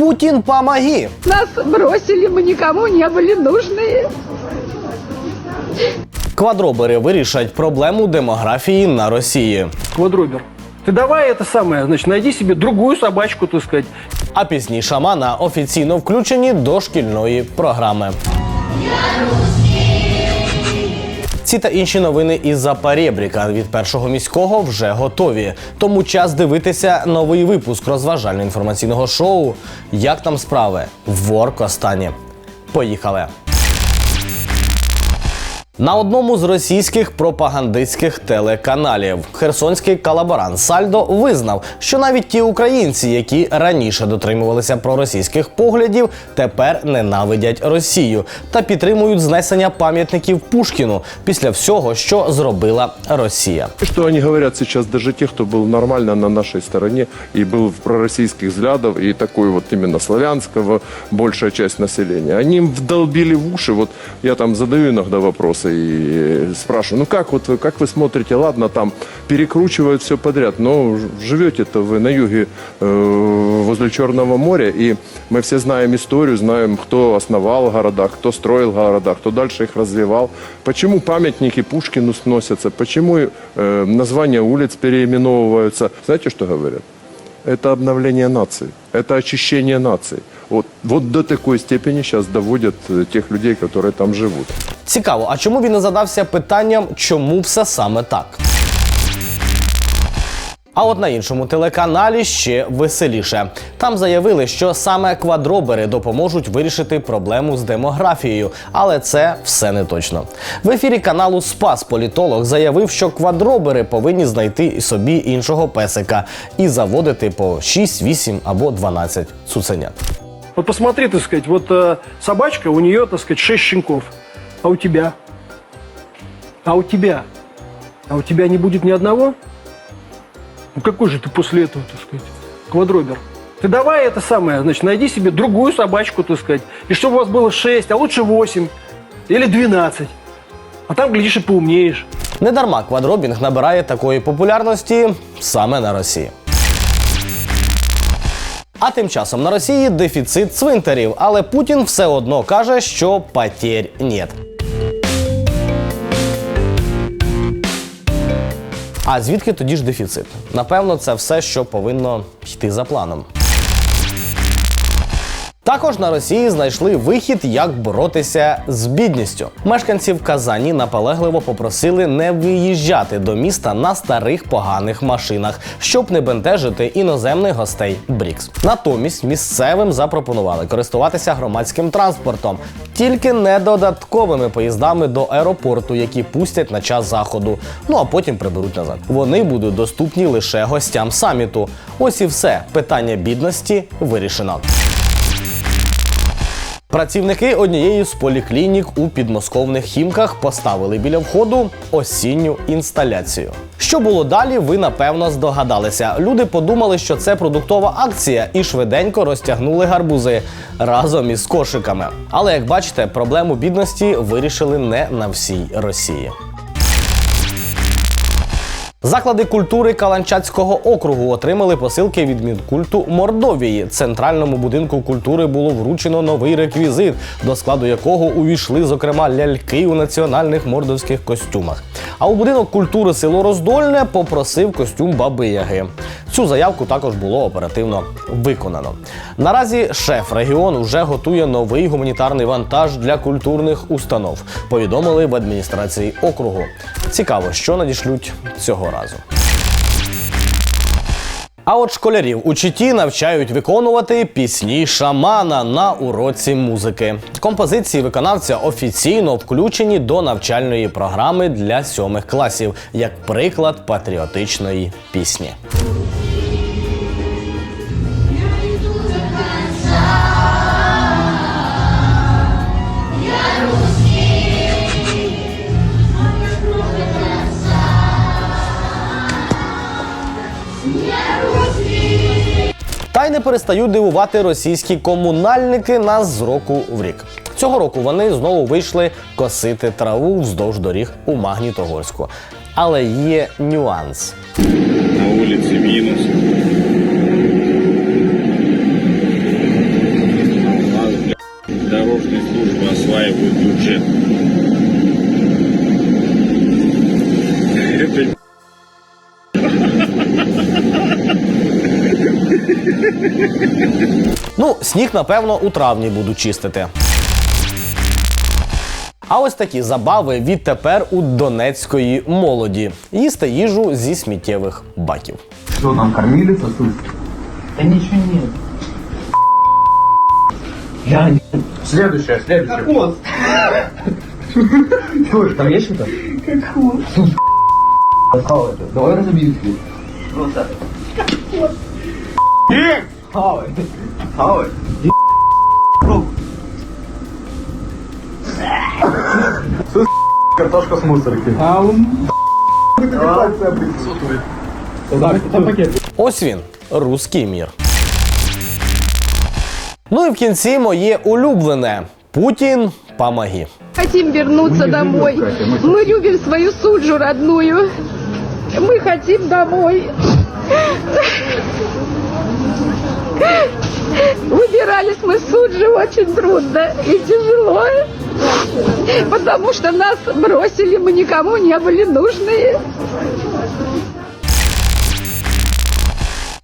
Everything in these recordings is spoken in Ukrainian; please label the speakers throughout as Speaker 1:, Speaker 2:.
Speaker 1: Путін помоги!
Speaker 2: Нас бросили, мы никому не были нужны.
Speaker 1: Квадробери вирішать проблему демографії на Росії.
Speaker 3: Квадробер. Ты давай это самое, значит, найди себе другую собачку, так сказать.
Speaker 1: А пісні шамана офіційно включені до шкільної програми. ці та інші новини із Запорєбріка від першого міського вже готові. Тому час дивитися новий випуск розважально-інформаційного шоу. Як там справи? Вор Костані. Поїхали! На одному з російських пропагандистських телеканалів херсонський колаборант Сальдо визнав, що навіть ті українці, які раніше дотримувалися проросійських поглядів, тепер ненавидять Росію та підтримують знесення пам'ятників Пушкіну після всього, що зробила Росія.
Speaker 4: Что они говорят сейчас даже те, кто был нормально на нашей стороне и был в пророссийских взглядов, и такой вот именно славянского большая часть населения. Они им вдолбили в уши. Вот я там задаю иногда вопросы И спрашиваю, ну как вот вы, как вы смотрите, ладно, там перекручивают все подряд, но живете-то вы на юге э, возле Черного моря, и мы все знаем историю, знаем, кто основал города, кто строил города, кто дальше их развивал. Почему памятники Пушкину сносятся, почему э, названия улиц переименовываются. Знаете, что говорят? Это обновление нации, это очищение нации. Вот, вот до такой степени сейчас доводят э, тех людей, которые там живут.
Speaker 1: Цікаво, а чому він не задався питанням, чому все саме так? А от на іншому телеканалі ще веселіше. Там заявили, що саме квадробери допоможуть вирішити проблему з демографією, але це все не точно. В ефірі каналу Спас політолог заявив, що квадробери повинні знайти собі іншого песика і заводити по 6, 8 або 12 цуценят.
Speaker 3: Вот посмотри, так сказать, вот э, собачка, у нее, так сказать, шесть щенков. А у тебя? А у тебя? А у тебя не будет ни одного? Ну какой же ты после этого, так сказать, квадробер? Ты давай это самое, значит, найди себе другую собачку, так сказать, и чтобы у вас было 6, а лучше 8 или 12. А там, глядишь, и поумнеешь.
Speaker 1: Недарма квадробінг набирає такої популярності саме на Росії. А тим часом на Росії дефіцит цвинтарів, але Путін все одно каже, що потерь нет. А звідки тоді ж дефіцит? Напевно, це все, що повинно йти за планом. Також на Росії знайшли вихід, як боротися з бідністю. Мешканців Казані наполегливо попросили не виїжджати до міста на старих поганих машинах, щоб не бентежити іноземних гостей Брікс. Натомість місцевим запропонували користуватися громадським транспортом, тільки не додатковими поїздами до аеропорту, які пустять на час заходу. Ну а потім приберуть назад. Вони будуть доступні лише гостям саміту. Ось і все. Питання бідності вирішено. Працівники однієї з поліклінік у підмосковних хімках поставили біля входу осінню інсталяцію. Що було далі, ви напевно здогадалися. Люди подумали, що це продуктова акція, і швиденько розтягнули гарбузи разом із кошиками. Але як бачите, проблему бідності вирішили не на всій Росії. Заклади культури Каланчацького округу отримали посилки від Мінкульту Мордовії. Центральному будинку культури було вручено новий реквізит, до складу якого увійшли, зокрема, ляльки у національних мордовських костюмах. А у будинок культури село Роздольне попросив костюм Баби Яги. Цю заявку також було оперативно виконано. Наразі шеф регіону вже готує новий гуманітарний вантаж для культурних установ. Повідомили в адміністрації округу. Цікаво, що надішлють цього разу. А от школярів у Читі навчають виконувати пісні шамана на уроці музики. Композиції виконавця офіційно включені до навчальної програми для сьомих класів, як приклад патріотичної пісні. Та й не перестають дивувати російські комунальники нас з року в рік. Цього року вони знову вийшли косити траву вздовж доріг у Магнітогорську. Але є нюанс.
Speaker 5: На вулиці минус.
Speaker 1: Ну, сніг, напевно, у травні буду чистити. А ось такі забави відтепер у донецької молоді. Їсти їжу зі сміттєвих баків.
Speaker 6: Что нам кормили сосуски? Да ничего нет. Я не... Следующее, следующее. Как. Слушай, там есть что-то? Это? Давай разобьем хвост. Хвост. Хавай. Хавай. Картошка с мусорки. А он...
Speaker 1: Ось він, руський мір. Ну і в кінці моє улюблене Путін помоги.
Speaker 2: Хотим вернуться домой. Мы любим свою суджу родную. Мы хотим домой. Выбирались мы с суджи очень трудно и тяжело. Потому что нас бросили, мы никому не были нужны.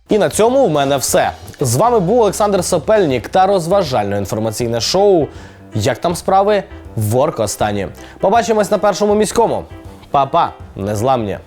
Speaker 1: І на цьому в мене все. З вами був Олександр Сопельнік та розважально-інформаційне шоу. Як там справи? Ворк останні. Побачимось на першому міському. Па-па, незламні.